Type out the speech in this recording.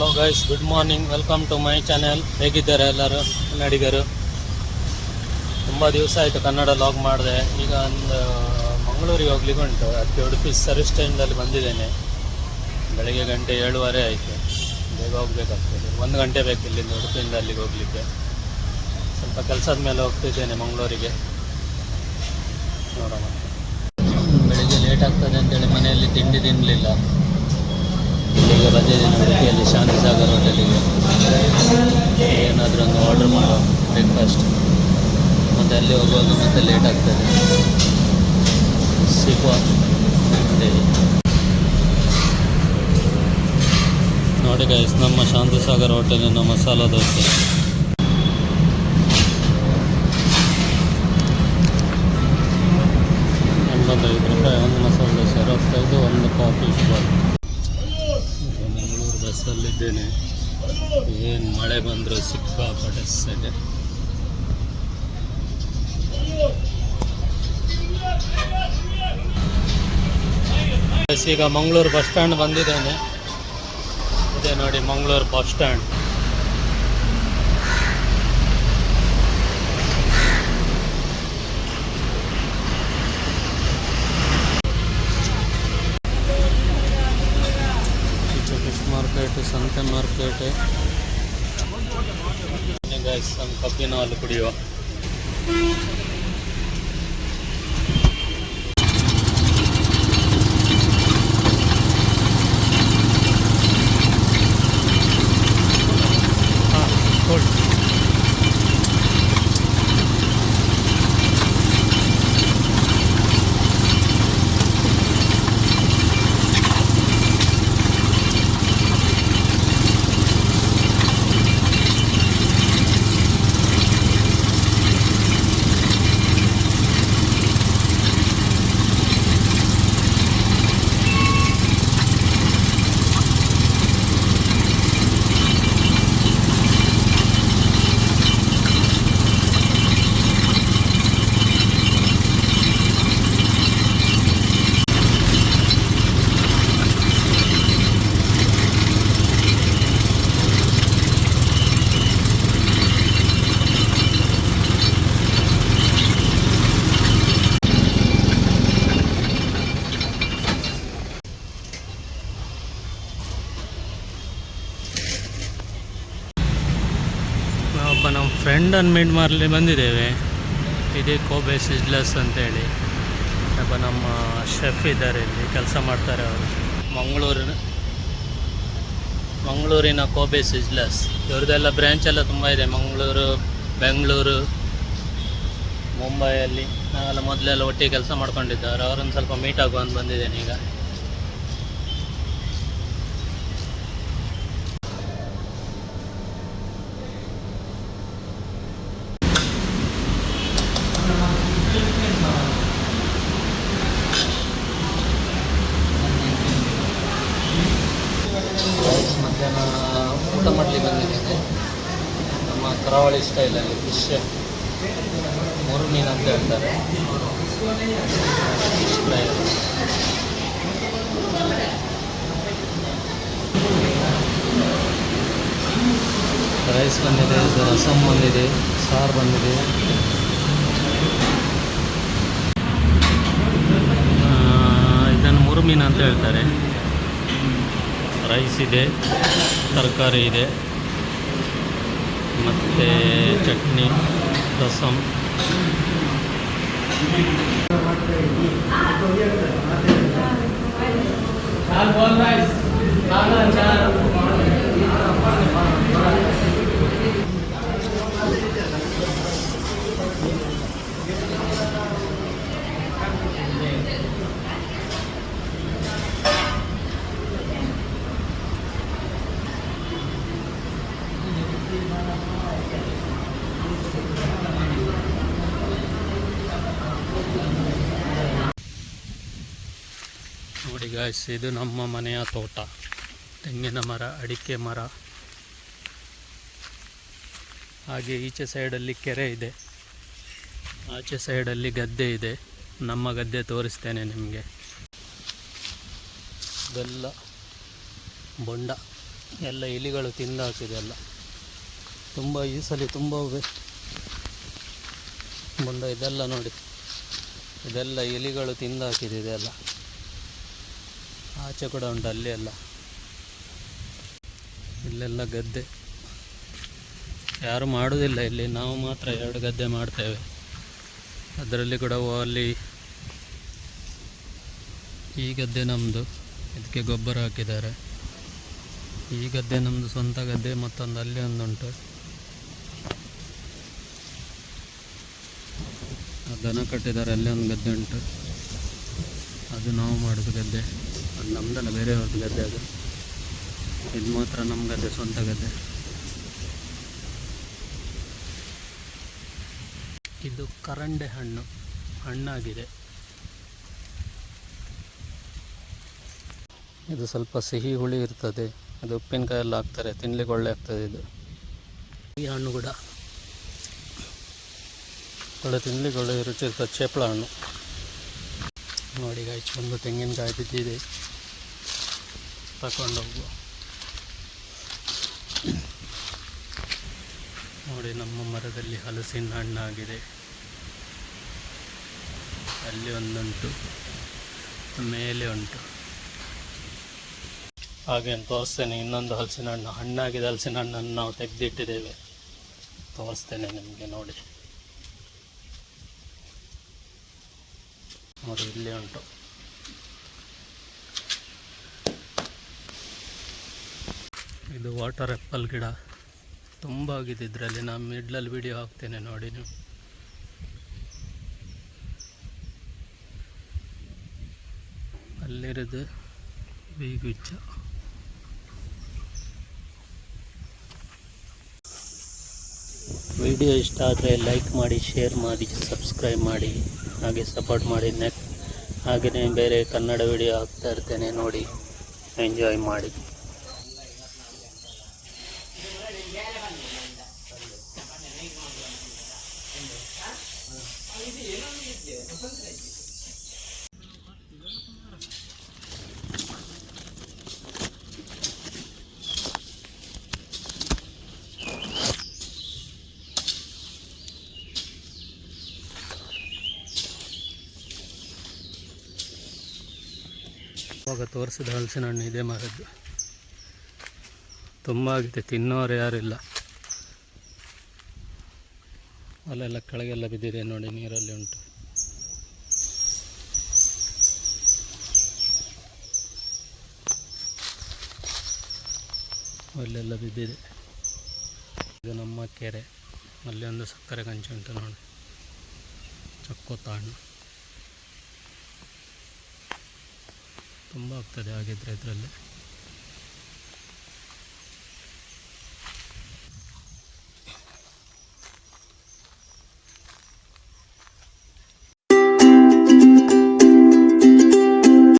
Hello guys good morning welcome to my channel ಹೇಗಿದ್ದಾರೆ ಎಲ್ಲರೂ? ಕನ್ನಡಿಗರು ತುಂಬ ದಿವಸ ಆಯಿತು ಕನ್ನಡ ಲಾಗ್ ಮಾಡಿದೆ. ಈಗ ಒಂದು, ಮಂಗಳೂರಿಗೆ ಹೋಗ್ಲಿಕ್ಕೆ ಉಂಟು. ಅದಕ್ಕೆ ಉಡುಪಿ ಸರ್ವಿಸ್ ಸ್ಟ್ಯಾಂಡಲ್ಲಿ ಬಂದಿದ್ದೇನೆ. ಬೆಳಗ್ಗೆ ಗಂಟೆ ಏಳುವರೆ ಆಯಿತು. ಬೇಗ ಹೋಗ್ಬೇಕಾಗ್ತದೆ. ಒಂದು ಗಂಟೆ ಬೇಕು ಇಲ್ಲಿಂದ ಉಡುಪಿಯಿಂದ ಅಲ್ಲಿಗೆ ಹೋಗ್ಲಿಕ್ಕೆ. ಸ್ವಲ್ಪ ಕೆಲಸದ ಮೇಲೆ ಹೋಗ್ತಿದ್ದೇನೆ ಮಂಗಳೂರಿಗೆ. ನೋಡೋಣ. ಬೆಳಿಗ್ಗೆ ಲೇಟ್ ಆಗ್ತದೆ ಅಂತೇಳಿ ಮನೆಯಲ್ಲಿ ತಿಂಡಿ ತಿನ್ನಲಿಲ್ಲ ಈಗ ದಿನ ಉಡುಪಿಯಲ್ಲಿ ಶಾಂತಿ ಸಾಗರ್ ಹೋಟೆಲಿಗೆ. ಏನಾದರೂ ಒಂದು ಆರ್ಡರ್ ಮಾಡೋ ಬ್ರೇಕ್ಫಾಸ್ಟ್ ಮತ್ತು ಅಲ್ಲಿ ಹೋಗುವಾಗ ಮತ್ತೆ ಲೇಟ್ ಆಗ್ತದೆ. ಸಿಗುವ ನೋಡಿ ಗೈಸ್ ನಮ್ಮ ಶಾಂತಿ ಸಾಗರ್ ಹೋಟೆಲಿನ ಮಸಾಲ ದೋಸೆ. ಮಂಗಳೂರು ಬಸ್ಸಲ್ಲಿದ್ದೇನೆ ಏನು ಮಳೆ ಬಂದ್ರು ಸಿಕ್ಕಾಪಟ್ಟೆ ಸೆಗೆ ಈಗ ಮಂಗಳೂರು ಬಸ್ ಸ್ಟ್ಯಾಂಡ್ ಬಂದಿದ್ದೇನೆ. ಇದೆ ನೋಡಿ ಮಂಗಳೂರು ಬಸ್ ಸ್ಟ್ಯಾಂಡ್ ಈಚೆ ಫಿಶ್ ಸಂತೆ ಮಾರ್ಕೆಟ್ ಗೈಸ್ ಒಂದು ಹಾಲು ಕುಡಿಯುವ ನಮ್ಮ ಮಿಡ್ ಮಾಡಲಿ ಬಂದಿದ್ದೇವೆ. ಇದೇ ಕೋಬೆ ಸಿಜ್ಲಸ್ ಅಂತೇಳಿ. ಸ್ವಲ್ಪ ನಮ್ಮ ಶೆಫ್ ಇದ್ದಾರೆ ಇಲ್ಲಿ, ಕೆಲಸ ಮಾಡ್ತಾರೆ ಅವರು. ಮಂಗಳೂರಿನ ಮಂಗಳೂರಿನ ಕೋಬೆ ಸಿಜ್ಲಸ್ ಇವ್ರದ್ದೆಲ್ಲ ಬ್ರ್ಯಾಂಚ್ ಎಲ್ಲ ತುಂಬ ಇದೆ. ಮಂಗಳೂರು, ಬೆಂಗಳೂರು, ಮುಂಬೈಯಲ್ಲಿ. ನಾವೆಲ್ಲ ಮೊದಲೆಲ್ಲ ಒಟ್ಟಿಗೆ ಕೆಲಸ ಮಾಡ್ಕೊಂಡಿದ್ದಾರೆ ಅವರನ್ನು ಸ್ವಲ್ಪ ಮೀಟ್ ಆಗುವ ಅಂತ ಬಂದಿದ್ದೇನೆ ಈಗ. ಮಧ್ಯಾಹ್ನ ಊಟ ಮಾಡಲಿ ಬಂದಿದ್ದೇನೆ ನಮ್ಮ ಕರಾವಳಿ ಸ್ಟೈಲಲ್ಲಿ ಫಿಶ್ ಮೂರು ಮೀನು ಅಂತ ಹೇಳ್ತಾರೆ ಫಿಶ್ ಫ್ರೈ ರೈಸ್ ಬಂದಿದೆ ರಸಮ್ ಬಂದಿದೆ ಸಾರು ಬಂದಿದೆ ಇದನ್ನು ಮುರುಮೀನು ಅಂತ ಹೇಳ್ತಾರೆ. ರೈಸ್ ಇದೆ ತರಕಾರಿ ಇದೆ ಮತ್ತು ಚಟ್ನಿ ರಸಮ್ ನೋಡಿ ಗಾಯ್ಸ್ ಇದು ನಮ್ಮ ಮನೆಯ ತೋಟ. ತೆಂಗಿನ ಮರ, ಅಡಿಕೆ ಮರ. ಹಾಗೆ ಈಚೆ ಸೈಡಲ್ಲಿ ಕೆರೆ ಇದೆ. ಆಚೆ ಸೈಡಲ್ಲಿ ಗದ್ದೆ ಇದೆ. ನಮ್ಮ ಗದ್ದೆ ತೋರಿಸ್ತೇನೆ ನಿಮಗೆ. ಬೆಲ್ಲ, ಬೊಂಡ, ಎಲ್ಲ ಇಲಿಗಳು ತಿಂದು ಹಾಕಿದೆ ಎಲ್ಲ. ತುಂಬ ಈ ಸಲ ತುಂಬ ಬೊಂಡ ಇದೆಲ್ಲ ನೋಡಿ. ಇದೆಲ್ಲ ಇಲಿಗಳು ತಿಂದು ಹಾಕಿದೆ ಇದೆಲ್ಲ. ಆಚೆ ಕೂಡ ಉಂಟು, ಅಲ್ಲಿ ಎಲ್ಲ. ಇಲ್ಲೆಲ್ಲ ಗದ್ದೆ. ಯಾರು ಮಾಡುವುದಿಲ್ಲ ಇಲ್ಲಿ, ನಾವು ಮಾತ್ರ ಎರಡು ಗದ್ದೆ ಮಾಡ್ತೇವೆ. ಅದರಲ್ಲಿ ಕೂಡ ಅಲ್ಲಿ ಈ ಗದ್ದೆ ನಮ್ಮದು ಇದಕ್ಕೆ ಗೊಬ್ಬರ ಹಾಕಿದ್ದಾರೆ. ಈ ಗದ್ದೆ ನಮ್ಮದು ಸ್ವಂತ ಗದ್ದೆ, ಮತ್ತೊಂದು ಅಲ್ಲಿ ಒಂದುಂಟು. ದನ ಕಟ್ಟಿದ್ದಾರೆ, ಅಲ್ಲಿ ಒಂದು ಗದ್ದೆ ಉಂಟು. ಅದು ನಾವು ಮಾಡೋದು ಗದ್ದೆ. ಅದು ನಮ್ಮದಲ್ಲ ಬೇರೆಯವ್ರದ್ದು ಗದ್ದೆ ಅದು. ಇದು ಮಾತ್ರ ನಮ್ಮ ಗದ್ದೆ, ಸ್ವಂತ ಗದ್ದೆ. ಇದು ಕರಂಡೆ ಹಣ್ಣು, ಹಣ್ಣಾಗಿದೆ. ಇದು ಸ್ವಲ್ಪ ಸಿಹಿ ಹುಳಿ ಇರ್ತದೆ. ಅದು ಉಪ್ಪಿನಕಾಯಿ ಎಲ್ಲ ಹಾಕ್ತಾರೆ, ತಿನ್ಲಿಕ್ಕೆ ಒಳ್ಳೆ ಆಗ್ತದೆ ಇದು. ಈ ಹಣ್ಣು ಕೂಡ. ಒಳ್ಳೆ ತಿನ್ಲಿಕ್ಕೆ ಒಳ್ಳೆ ರುಚಿ ಇರ್ತದೆ, ಚೇಪಳ ಹಣ್ಣು. ನೋಡಿ ಗಾಯ್ಚು ಒಂದು ತೆಂಗಿನಕಾಯಿ ಬಿದ್ದಿದೆ. ತಗೊಂಡು ಹೋಗುವ ನೋಡಿ, ನಮ್ಮ ಮರದಲ್ಲಿ ಹಲಸಿನ ಹಣ್ಣಾಗಿದೆ. ಅಲ್ಲಿ ಒಂದುಂಟು, ಮೇಲೆ ಉಂಟು. ಹಾಗೆ ತೋರಿಸ್ತೇನೆ, ಇನ್ನೊಂದು ಹಲಸಿನ ಹಣ್ಣು. ಹಣ್ಣಾಗಿದೆ, ಹಲಸಿನ ಹಣ್ಣನ್ನು ನಾವು ತೆಗೆದಿಟ್ಟಿದ್ದೇವೆ. ತೋರಿಸ್ತೇನೆ ನಿಮಗೆ ನೋಡಿ. ನೋಡಿ, ಇಲ್ಲಿ ಉಂಟು. ಇದು ವಾಟರ್ ಆ್ಯಪಲ್ ಗಿಡ. ತುಂಬ ಆಗಿದೆ ಇದರಲ್ಲಿ. ನಾನು ಮಿಡ್ಲಲ್ಲಿ ವಿಡಿಯೋ ಹಾಕ್ತೇನೆ ನೋಡಿ ನೀವು. ಅಲ್ಲಿರೋದು ಬೀಗುಚ್ಚ. ವಿಡಿಯೋ ಇಷ್ಟ ಆದರೆ ಲೈಕ್ ಮಾಡಿ ಶೇರ್ ಮಾಡಿ ಸಬ್ಸ್ಕ್ರೈಬ್ ಮಾಡಿ, ಹಾಗೆ ಸಪೋರ್ಟ್ ಮಾಡಿ. ನೆಕ್ಸ್ಟ್ ಹಾಗೆಯೇ ಬೇರೆ ಕನ್ನಡ ವಿಡಿಯೋ ಹಾಕ್ತಾ ಇರ್ತೇನೆ ನೋಡಿ. ಎಂಜಾಯ್ ಮಾಡಿ. ಅವಾಗ ತೋರಿಸಿದ ಹಲಸಿನ ಹಣ್ಣು ಇದೆ ಮರದ್ದು ತುಂಬ ಆಗಿದೆ, ತಿನ್ನೋರು ಯಾರಿಲ್ಲ ಅಲ್ಲೆಲ್ಲ ಕೆಳಗೆಲ್ಲ ಬಿದ್ದಿದೆ ನೋಡಿ, ನೀರಲ್ಲಿ ಉಂಟು. ಅಲ್ಲೆಲ್ಲ ಬಿದ್ದಿದೆ. ಇದು ನಮ್ಮ ಕೆರೆ. ಅಲ್ಲಿ ಒಂದು ಸಕ್ಕರೆ ಕಂಚು ಉಂಟು ನೋಡಿ. ಚಕ್ಕೋ ತಾಣ. ತುಂಬ ಆಗ್ತದೆ ಹಾಗಿದ್ರೆ ಇದರಲ್ಲಿ.